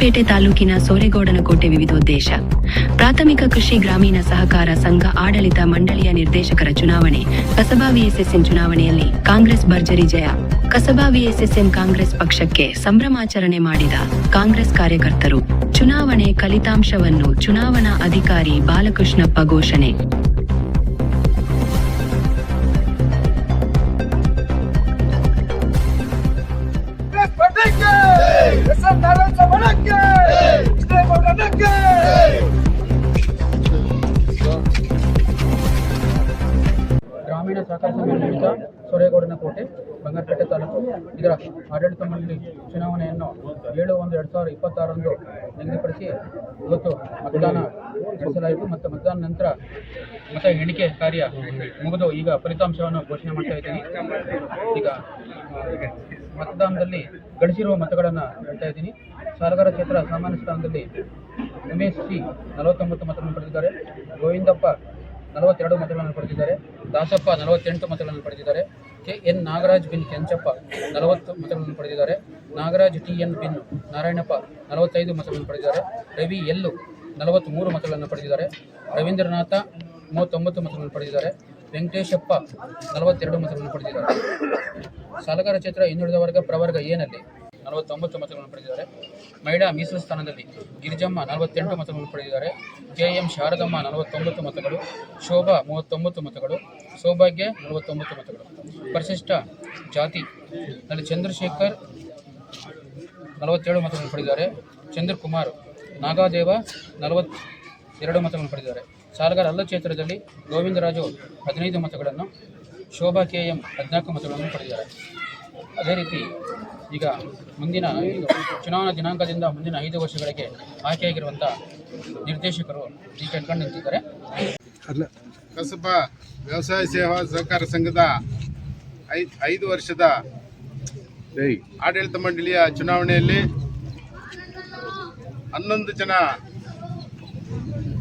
ಬಂಗಾರಪೇಟೆ ತಾಲೂಕಿನ ಸೋರೆಗೌಡನಕೋಟೆ ವಿವಿಧೋದ್ದೇಶ. ಪ್ರಾಥಮಿಕ ಕೃಷಿ ಗ್ರಾಮೀಣ ಸಹಕಾರ ಸಂಘ ಆಡಳಿತ ಮಂಡಳಿಯ ನಿರ್ದೇಶಕರ ಚುನಾವಣೆ. ಕಸಬಾ ವಿಎಸ್ಎಸ್ಎನ್ ಚುನಾವಣೆಯಲ್ಲಿ ಕಾಂಗ್ರೆಸ್ ಭರ್ಜರಿ ಜಯ. ಕಸಬಾ ವಿಎಸ್ಎಸ್ಎಂ ಕಾಂಗ್ರೆಸ್ ಪಕ್ಷಕ್ಕೆ ಸಂಭ್ರಮಾಚರಣೆ ಮಾಡಿದ ಕಾಂಗ್ರೆಸ್ ಕಾರ್ಯಕರ್ತರು. ಚುನಾವಣೆ ಫಲಿತಾಂಶವನ್ನು ಚುನಾವಣಾ ಅಧಿಕಾರಿ ಬಾಲಕೃಷ್ಣಪ್ಪ ಘೋಷಣೆ. ಗ್ರಾಮೀಣ ಸಹಕಾರ ಸಂಘ ಸೊರೇಗೌಡನ ಕೋಟೆ, ಬಂಗಾರಪೇಟೆ ತಾಲೂಕು. ಇದರ ಆಡಳಿತ ಮಂಡಳಿ ಚುನಾವಣೆಯನ್ನು ಏಳು ಒಂದು ಎರಡು ಸಾವಿರದ ಇಪ್ಪತ್ತಾರರಂದು ನಿಗದಿಪಡಿಸಿ ಇವತ್ತು ಮತದಾನ ನಡೆಸಲಾಯಿತು. ಮತ್ತು ಮತದಾನ ನಂತರ ಮತ ಎಣಿಕೆ ಕಾರ್ಯ ಮುಗಿದು ಈಗ ಫಲಿತಾಂಶವನ್ನು ಘೋಷಣೆ ಮಾಡ್ತಾ ಇದ್ದೀನಿ. ಈಗ ಮತದಾನದಲ್ಲಿ ಗಳಿಸಿರುವ ಮತಗಳನ್ನು ಹೇಳ್ತಾ ಇದ್ದೀನಿ. ಸಾರಗಾರ ಕ್ಷೇತ್ರ ಸಾಮಾನ್ಯ ಸ್ಥಾನದಲ್ಲಿ ಉಮೇಶ್ ಸಿ ನಲವತ್ತೊಂಬತ್ತು ಮತಗಳನ್ನು ಪಡೆದಿದ್ದಾರೆ. ಗೋವಿಂದಪ್ಪ ನಲವತ್ತೆರಡು ಮತಗಳನ್ನು ಪಡೆದಿದ್ದಾರೆ. ದಾಸಪ್ಪ ನಲವತ್ತೆಂಟು ಮತಗಳನ್ನು ಪಡೆದಿದ್ದಾರೆ. ಕೆ ಎನ್ ನಾಗರಾಜ್ ಬಿನ್ ಕೆಂಚಪ್ಪ ನಲವತ್ತು ಮತಗಳನ್ನು ಪಡೆದಿದ್ದಾರೆ. ನಾಗರಾಜ್ ಟಿ ಎನ್ ಬಿನ್ ನಾರಾಯಣಪ್ಪ ನಲವತ್ತೈದು ಮತಗಳನ್ನು ಪಡೆದಿದ್ದಾರೆ. ರವಿ ಎಲ್ಲು ನಲವತ್ತ್ಮೂರು ಮತಗಳನ್ನು ಪಡೆದಿದ್ದಾರೆ. ರವೀಂದ್ರನಾಥ ಮೂವತ್ತೊಂಬತ್ತು ಮತಗಳನ್ನು ಪಡೆದಿದ್ದಾರೆ. ವೆಂಕಟೇಶಪ್ಪ ನಲವತ್ತೆರಡು ಮತಗಳನ್ನು ಪಡೆದಿದ್ದಾರೆ. ಸಾಲಗಾರ ಚಿತ್ರ ಹಿಂದುಳಿದ ವರ್ಗ ಪ್ರವರ್ಗ ಏನಲ್ಲಿ ನಲವತ್ತೊಂಬತ್ತು ಮತಗಳನ್ನು ಪಡೆದಿದ್ದಾರೆ. ಮಹಿಳಾ ಮೀಸಲು ಸ್ಥಾನದಲ್ಲಿ ಗಿರಿಜಮ್ಮ ನಲವತ್ತೆಂಟು ಮತಗಳನ್ನು ಪಡೆದಿದ್ದಾರೆ. ಕೆ ಎಂ ಶಾರದಮ್ಮ ನಲವತ್ತೊಂಬತ್ತು ಮತಗಳು, ಶೋಭಾ ಮೂವತ್ತೊಂಬತ್ತು ಮತಗಳು, ಸೌಭಾಗ್ಯ ನಲವತ್ತೊಂಬತ್ತು ಮತಗಳು. ಪರಿಶಿಷ್ಟ ಜಾತಿ ನಲ್ಲಿ ಚಂದ್ರಶೇಖರ್ ನಲವತ್ತೇಳು ಮತಗಳನ್ನು ಪಡೆದಿದ್ದಾರೆ. ಚಂದ್ರಕುಮಾರ್ ನಾಗಾದೇವ ನಲವತ್ತೆರಡು ಮತಗಳನ್ನು ಪಡೆದಿದ್ದಾರೆ. ಸಾಲಗಾರ ಅಲ್ಲ ಕ್ಷೇತ್ರದಲ್ಲಿ ಗೋವಿಂದರಾಜು ಹದಿನೈದು ಮತಗಳನ್ನು, ಶೋಭಾ ಕೆ ಎಂ ಹದಿನಾಲ್ಕು ಮತಗಳನ್ನು ಪಡೆದಿದ್ದಾರೆ. ಅದೇ ರೀತಿ ಈಗ ಮುಂದಿನ ಚುನಾವಣಾ ದಿನಾಂಕದಿಂದ ಮುಂದಿನ ಐದು ವರ್ಷಗಳಿಗೆ ಆಯ್ಕೆಯಾಗಿರುವಂಥ ನಿರ್ದೇಶಕರು ಈ ಕಂಡು ನಿಂತಿದ್ದಾರೆ. ಕಸಬಾ ವ್ಯವಸಾಯ ಸೇವಾ ಸಹಕಾರ ಸಂಘದ ಐ ಐದು ವರ್ಷದ ಆಡಳಿತ ಮಂಡಳಿಯ ಚುನಾವಣೆಯಲ್ಲಿ ಹನ್ನೊಂದು ಜನ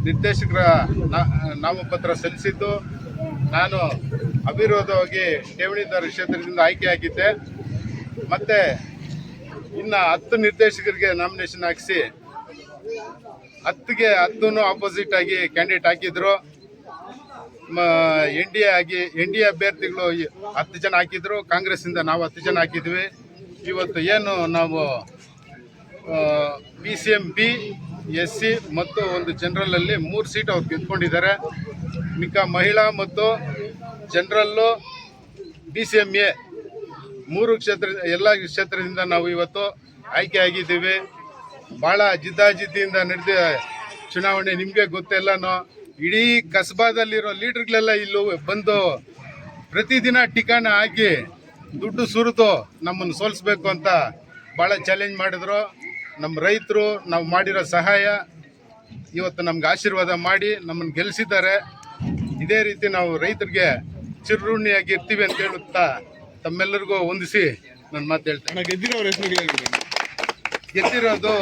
ನಿರ್ದೇಶಕರ ನಾ- ನಾಮಪತ್ರ ಸಲ್ಲಿಸಿದ್ದು. ನಾನು ಅವಿರೋಧವಾಗಿ ಠೇವಣಿದಾರ ಕ್ಷೇತ್ರದಿಂದ ಆಯ್ಕೆಯಾಗಿದ್ದೆ. ಮತ್ತೆ ಇನ್ನು ಹತ್ತು ನಿರ್ದೇಶಕರಿಗೆ ನಾಮಿನೇಷನ್ ಹಾಕಿಸಿ ಹತ್ತಿಗೆ ಹತ್ತೂ ಆಪೋಸಿಟ್ ಆಗಿ ಕ್ಯಾಂಡಿಡೇಟ್ ಹಾಕಿದ್ರು. ಎನ್ ಡಿ ಎ ಆಗಿ ಎನ್ ಡಿ ಅಭ್ಯರ್ಥಿಗಳು ಹತ್ತು ಜನ ಹಾಕಿದ್ರು. ಕಾಂಗ್ರೆಸ್ಸಿಂದ ನಾವು ಹತ್ತು ಜನ ಹಾಕಿದ್ವಿ. ಇವತ್ತು ಏನು ನಾವು P C M P S C ಮತ್ತು ಒಂದು ಜನರಲಲ್ಲಿ ಮೂರು ಸೀಟ್ ಅವ್ರು ಗೆದ್ಕೊಂಡಿದ್ದಾರೆ. ಮಿಕ್ಕ ಮಹಿಳಾ ಮತ್ತು ಜನರಲ್ಲು ಬಿ ಸಿ ಎಂ ಎ ಮೂರು ಕ್ಷೇತ್ರ, ಎಲ್ಲ ಕ್ಷೇತ್ರದಿಂದ ನಾವು ಇವತ್ತು ಆಯ್ಕೆ ಆಗಿದ್ದೀವಿ. ಭಾಳ ಜಿದ್ದಾಜಿದ್ದಿಯಿಂದ ನಡೆದ ಚುನಾವಣೆ, ನಿಮಗೆ ಗೊತ್ತೆಲ್ಲನೋ ಇಡೀ ಕಸ್ಬಾದಲ್ಲಿರೋ ಲೀಡರ್ಗಳೆಲ್ಲ ಇಲ್ಲೂ ಬಂದು ಪ್ರತಿದಿನ ಟಿಕಾಣ ಹಾಕಿ ದುಡ್ಡು ಸುರಿದು ನಮ್ಮನ್ನು ಸೋಲಿಸ್ಬೇಕು ಅಂತ ಭಾಳ ಚಾಲೆಂಜ್ ಮಾಡಿದ್ರು. ನಮ್ಮ ರೈತರು ನಾವು ಮಾಡಿರೋ ಸಹಾಯ ಇವತ್ತು ನಮ್ಗೆ ಆಶೀರ್ವಾದ ಮಾಡಿ ನಮ್ಮನ್ನು ಗೆಲ್ಲಿಸಿದ್ದಾರೆ ಇದೇ ರೀತಿ ನಾವು ರೈತರಿಗೆ ಚಿರಋಣಿಯಾಗಿ ಇರ್ತೀವಿ ಅಂತ ಹೇಳುತ್ತಾ ತಮ್ಮೆಲ್ಲರಿಗೂ ಹೊಂದಿಸಿ ನನ್ನ ಮಾತು ಹೇಳ್ತೇನೆ. ಗೆದ್ದಿರೋದು